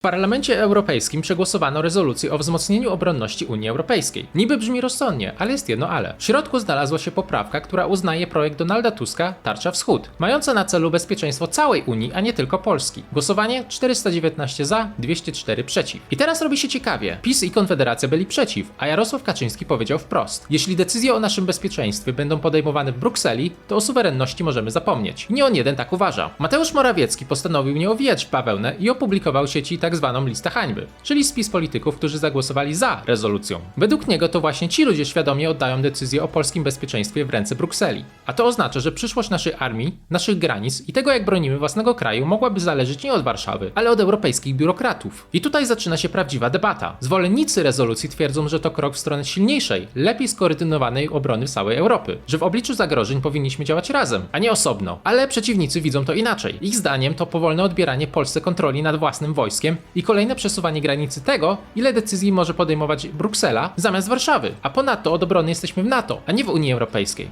W Parlamencie Europejskim przegłosowano rezolucję o wzmocnieniu obronności Unii Europejskiej. Niby brzmi rozsądnie, ale jest jedno ale. W środku znalazła się poprawka, która uznaje projekt Donalda Tuska Tarcza Wschód, mająca na celu bezpieczeństwo całej Unii, a nie tylko Polski. Głosowanie 419 za, 204 przeciw. I teraz robi się ciekawie. PiS i Konfederacja byli przeciw, a Jarosław Kaczyński powiedział wprost: Jeśli decyzje o naszym bezpieczeństwie będą podejmowane w Brukseli, to o suwerenności możemy zapomnieć. Nie on jeden tak uważa. Mateusz Morawiecki postanowił nie owijać w bawełnę i opublikował sieci tak zwaną listę hańby, czyli spis polityków, którzy zagłosowali za rezolucją. Według niego to właśnie ci ludzie świadomie oddają decyzję o polskim bezpieczeństwie w ręce Brukseli. A to oznacza, że przyszłość naszej armii, naszych granic i tego jak bronimy własnego kraju mogłaby zależeć nie od Warszawy, ale od europejskich biurokratów. I tutaj zaczyna się prawdziwa debata. Zwolennicy rezolucji twierdzą, że to krok w stronę silniejszej, lepiej skoordynowanej obrony całej Europy, że w obliczu zagrożeń powinniśmy działać razem, a nie osobno. Ale przeciwnicy widzą to inaczej. Ich zdaniem to powolne odbieranie Polsce kontroli nad własnym wojskiem i kolejne przesuwanie granicy tego, ile decyzji może podejmować Bruksela zamiast Warszawy. A ponadto od obrony jesteśmy w NATO, a nie w Unii Europejskiej.